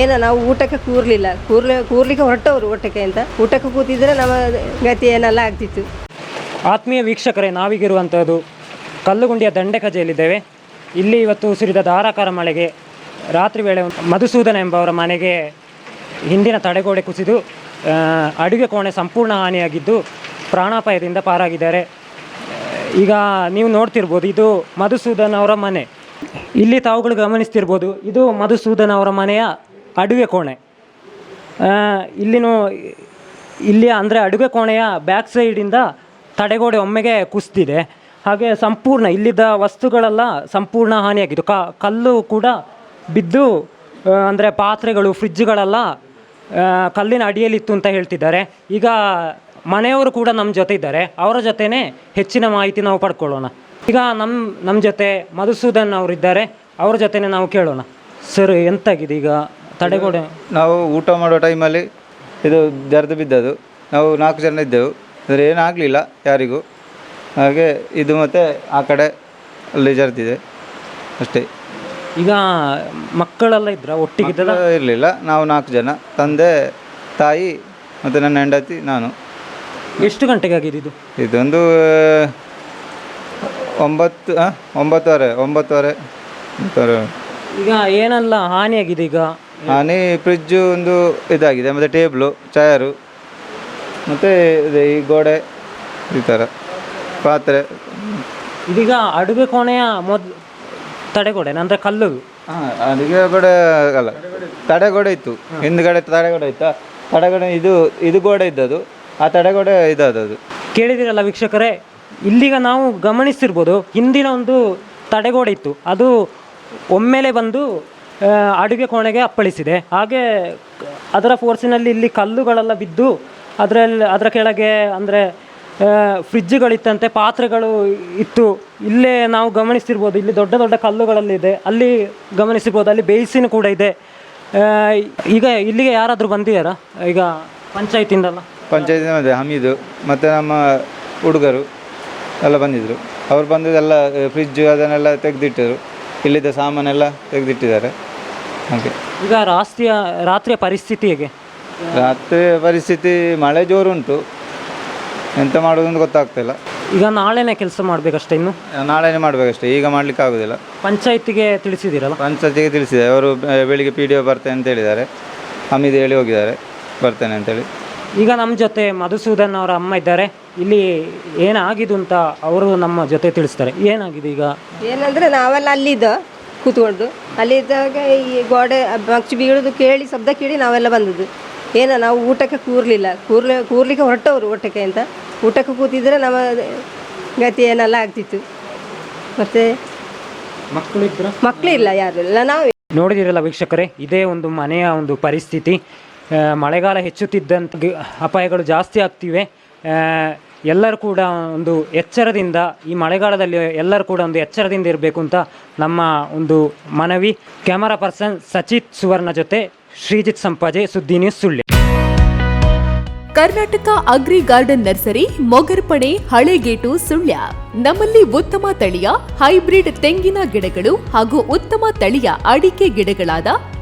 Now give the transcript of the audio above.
ಏನ ನಾವು ಊಟಕ್ಕೆ ಕೂರ್ಲಿಲ್ಲ. ಕೂರ್ಲಿ, ಕೂರ್ಲಿಕ್ಕೆ ಹೊರಟವರು ಊಟಕ್ಕೆ ಅಂತ. ಊಟಕ್ಕೆ ಕೂತಿದ್ರೆ ನಮ್ಮ ಗತಿ ಏನೆಲ್ಲ ಆಗ್ತಿತ್ತು. ಆತ್ಮೀಯ ವೀಕ್ಷಕರೇ, ನಾವೀಗಿರುವಂಥದ್ದು ಕಲ್ಲುಗುಂಡಿಯ ದಂಡೆಕಜೆಯಲ್ಲಿದ್ದೇವೆ ಇಲ್ಲಿ ಇವತ್ತು ಸುರಿದ ಧಾರಾಕಾರ ಮಳೆಗೆ, ರಾತ್ರಿ ವೇಳೆ ಮಧುಸೂದನ ಎಂಬವರ ಮನೆಗೆ ಹಿಂದಿನ ತಡೆಗೋಡೆ ಕುಸಿದು ಅಡುಗೆ ಕೋಣೆ ಸಂಪೂರ್ಣ ಹಾನಿಯಾಗಿದ್ದು ಪ್ರಾಣಾಪಾಯದಿಂದ ಪಾರಾಗಿದ್ದಾರೆ. ಈಗ ನೀವು ನೋಡ್ತಿರ್ಬೋದು, ಇದು ಮಧುಸೂದನ್ ಅವರ ಮನೆ. ಇಲ್ಲಿ ತಾವುಗಳು ಗಮನಿಸ್ತಿರ್ಬೋದು, ಇದು ಮಧುಸೂದನ್ ಅವರ ಮನೆಯ ಅಡುಗೆ ಕೋಣೆ. ಇಲ್ಲಿನೂ, ಇಲ್ಲಿ ಅಂದರೆ ಅಡುಗೆ ಕೋಣೆಯ ಬ್ಯಾಕ್ ಸೈಡಿಂದ ತಡೆಗೋಡೆ ಒಮ್ಮೆಗೆ ಕುಸಿದಿದೆ ಹಾಗೆ ಸಂಪೂರ್ಣ ಇಲ್ಲಿದ್ದ ವಸ್ತುಗಳೆಲ್ಲ ಸಂಪೂರ್ಣ ಹಾನಿಯಾಗಿದ್ದು ಕ, ಕಲ್ಲು ಕೂಡ ಬಿದ್ದು ಅಂದರೆ ಪಾತ್ರೆಗಳು ಫ್ರಿಜ್ಜುಗಳೆಲ್ಲ ಕಲ್ಲಿನ ಅಡಿಯಲ್ಲಿತ್ತು ಅಂತ ಹೇಳ್ತಿದ್ದಾರೆ. ಈಗ ಮನೆಯವರು ಕೂಡ ನಮ್ಮ ಜೊತೆ ಇದ್ದಾರೆ. ಅವರ ಜೊತೆನೇ ಹೆಚ್ಚಿನ ಮಾಹಿತಿ ನಾವು ಪಡ್ಕೊಳ್ಳೋಣ. ಈಗ ನಮ್ಮ ನಮ್ಮ ಜೊತೆ ಮಧುಸೂದನ್ ಅವರಿದ್ದಾರೆ. ಅವ್ರ ಜೊತೆನೇ ನಾವು ಕೇಳೋಣ. ಸರ್, ಎಂತಾಗಿದೆ ಈಗ? ತಡೆಗೋಡೆ. ನಾವು ಊಟ ಮಾಡೋ ಟೈಮಲ್ಲಿ ಇದು ಜರ್ದು ಬಿದ್ದದು ನಾವು ನಾಲ್ಕು ಜನ ಇದ್ದೆವು. ಆದರೆ ಏನಾಗಲಿಲ್ಲ ಯಾರಿಗೂ. ಹಾಗೆ ಇದು ಮತ್ತೆ ಆ ಕಡೆ ಅಲ್ಲಿ ಜರ್ದಿದೆ. ಅಷ್ಟೇ. ಈಗ ಮಕ್ಕಳೆಲ್ಲ ಇದ್ರ? ಒಟ್ಟಿಗೆ ಇರಲಿಲ್ಲ. ನಾವು ನಾಲ್ಕು ಜನ. ತಂದೆ ತಾಯಿ ಮತ್ತು ನನ್ನ ಹೆಂಡತಿ ನಾನು. ಎಷ್ಟು ಗಂಟೆಗೆ ಆಗಿದೆ ಇದು? ಇದೊಂದು ಒಂಬತ್ತು ಆ, ಒಂಬತ್ತುವರೆ ಒಂಬತ್ತುವರೆ ಒಂಬತ್ತುವರೆ. ಈಗ ಏನೆಲ್ಲ ಹಾನಿಯಾಗಿದೆ ಈಗ. ಹಾನಿ ಫ್ರಿಜ್ಜು ಒಂದು ಇದಾಗಿದೆ ಮತ್ತು ಟೇಬ್ಲು ಚೇರು ಮತ್ತು ಇದೆ ಈ ಗೋಡೆ ಈ ಥರ ಪಾತ್ರೆ. ಇದೀಗ ಅಡುಗೆ ಕೋಣೆಯ ಮೊದ್ ತಡೆಗೋಡೆ ಅಂದರೆ ಕಲ್ಲು. ಹಾಂ ಅಡುಗೆ ಗೋಡೆ ಅಲ್ಲ ತಡೆಗೋಡೆ ಇತ್ತು. ಹಿಂದ್ಗಡೆ ತಡೆಗೋಡೆ ಇತ್ತಾ? ತಡೆಗೋಡೆ ಇದು ಇದು ಗೋಡೆ ಇದ್ದದು ಆ ತಡೆಗೋಡೆ ಇದಾದದು ಕೇಳಿದಿರಲ್ಲ ವೀಕ್ಷಕರೇ ಇಲ್ಲಿಗ ನಾವು ಗಮನಿಸ್ತಿರ್ಬೋದು ಹಿಂದಿನ ಒಂದು ತಡೆಗೋಡೆ ಇತ್ತು. ಅದು ಒಮ್ಮೆಲೆ ಬಂದು ಅಡುಗೆ ಕೋಣೆಗೆ ಅಪ್ಪಳಿಸಿದೆ. ಹಾಗೆ ಅದರ ಫೋರ್ಸಿನಲ್ಲಿ ಇಲ್ಲಿ ಕಲ್ಲುಗಳೆಲ್ಲ ಬಿದ್ದು, ಅದರಲ್ಲಿ, ಅದರ ಕೆಳಗೆ ಅಂದರೆ ಫ್ರಿಜ್ಜುಗಳಿತ್ತಂತೆ ಪಾತ್ರೆಗಳು ಇತ್ತು. ಇಲ್ಲೇ ನಾವು ಗಮನಿಸ್ತಿರ್ಬೋದು, ಇಲ್ಲಿ ದೊಡ್ಡ ದೊಡ್ಡ ಕಲ್ಲುಗಳಲ್ಲಿದೆ. ಅಲ್ಲಿ ಗಮನಿಸಿರ್ಬೋದು ಅಲ್ಲಿ ಬೇಯಿಸಿನೂ ಕೂಡ ಇದೆ. ಈಗ ಇಲ್ಲಿಗೆ ಯಾರಾದರೂ ಬಂದಿದ್ದಾರಾ? ಈಗ ಪಂಚಾಯತಿಂದಲ್ಲ? ಪಂಚಾಯತಿಂದ ಹಮೀದು, ಮತ್ತು ನಮ್ಮ ಹುಡುಗರು ಎಲ್ಲ ಬಂದಿದ್ದರು. ಅವ್ರು ಬಂದಿದ್ದೆಲ್ಲ ಫ್ರಿಜ್ಜು ಅದನ್ನೆಲ್ಲ ತೆಗೆದಿಟ್ಟರು. ಇಲ್ಲಿದ್ದ ಸಾಮಾನೆಲ್ಲ ತೆಗೆದಿಟ್ಟಿದ್ದಾರೆ. ಹಾಗೆ. ಈಗ ರಾತ್ರಿಯ ರಾತ್ರಿಯ ಪರಿಸ್ಥಿತಿ ಹೇಗೆ? ರಾತ್ರಿ ಪರಿಸ್ಥಿತಿ ಮಳೆ ಜೋರುಂಟು. ಎಂತ ಮಾಡೋದಂತ ಅಂತ ಗೊತ್ತಾಗ್ತಿಲ್ಲ. ಈಗ ನಾಳೆನೇ ಕೆಲಸ ಮಾಡಬೇಕಷ್ಟೇ ಇನ್ನು? ನಾಳೆನೇ ಮಾಡಬೇಕಷ್ಟೇ. ಈಗ ಮಾಡಲಿಕ್ಕೆ ಆಗೋದಿಲ್ಲ. ಪಂಚಾಯತಿಗೆ ತಿಳಿಸಿದ್ದೀರಲ್ಲ? ಪಂಚಾಯತಿಗೆ ತಿಳಿಸಿದೆ. ಅವರು ಬೆಳಿಗ್ಗೆ ಪಿ ಡಿ ಒ ಬರ್ತೇನೆ ಅಂತ ಹೇಳಿದ್ದಾರೆ. ಅಮಿದ್ ಹೇಳಿ ಹೋಗಿದ್ದಾರೆ. ಬರ್ತೇನೆ ಅಂತೇಳಿ ಈಗ ನಮ್ಮ ಜೊತೆ ಮಧುಸೂದನ್ ಅವರ ಅಮ್ಮ ಇದ್ದಾರೆ. ಇಲ್ಲಿ ಏನಾಗಿದ್ದು ಅಂತ ಅವರು ನಮ್ಮ ಜೊತೆ ತಿಳಿಸ್ತಾರೆ. ಏನಾಗಿದೆ ಈಗ? ಏನಂದ್ರೆ ನಾವೆಲ್ಲ ಅಲ್ಲಿದ್ದ ಕೂತ್ಕೊಂಡು ಅಲ್ಲಿದ್ದಾಗ ಈ ಗೋಡೆ ಮಚ್ಚಿ ಬೀಳೋದು ಕೇಳಿ ಶಬ್ದ ಕೇಳಿ ನಾವೆಲ್ಲ ಬಂದದ್ದು. ಏನ ನಾವು ಊಟಕ್ಕೆ ಕೂರ್ಲಿಲ್ಲ. ಕೂರ್ಲಿ ಕೂರ್ಲಿಕ್ಕೆ ಹೊರಟವರು ಊಟಕ್ಕೆ ಅಂತ. ಊಟಕ್ಕೆ ಕೂತಿದ್ರೆ ನಮ್ಮ ಗತಿ ಏನೆಲ್ಲ ಆಗ್ತಿತ್ತು. ಮತ್ತೆ ಮಕ್ಕಳು ಮಕ್ಕಳಿಲ್ಲ ಯಾರು ಇಲ್ಲ ನಾವೇ. ನೋಡಿದಿರಲ್ಲ ವೀಕ್ಷಕರೇ ಇದೇ ಒಂದು ಮನೆಯ ಒಂದು ಪರಿಸ್ಥಿತಿ. ಮಳೆಗಾಲ ಹೆಚ್ಚುತ್ತಿದ್ದಂತ ಅಪಾಯಗಳು ಜಾಸ್ತಿ ಆಗ್ತಿವೆ. ಎಲ್ಲರೂ ಕೂಡ ಒಂದು ಎಚ್ಚರದಿಂದ ಈ ಮಳೆಗಾಲದಲ್ಲಿ ಎಲ್ಲರೂ ಕೂಡ ಒಂದು ಎಚ್ಚರದಿಂದ ಇರಬೇಕು ಅಂತ ನಮ್ಮ ಒಂದು ಮನವಿ. ಕ್ಯಾಮರಾ ಪರ್ಸನ್ ಸಚಿತ್ ಸುವರ್ಣ ಜೊತೆ ಶ್ರೀಜಿತ್ ಸಂಪಾಜೆ, ಸುದ್ದಿ news ಸುಳ್ಳಿ Karnataka agri garden nursery Mogarpane Halegate, Sullia. ನಮ್ಮಲ್ಲಿ ಉತ್ತಮ ತಳಿಯ, ಹೈಬ್ರಿಡ್ ತೆಂಗಿನ ಗಿಡಗಳು ಹಾಗೂ ಉತ್ತಮ ತಳಿಯ ಅಡಿಕೆ ಗಿಡಗಳಾದ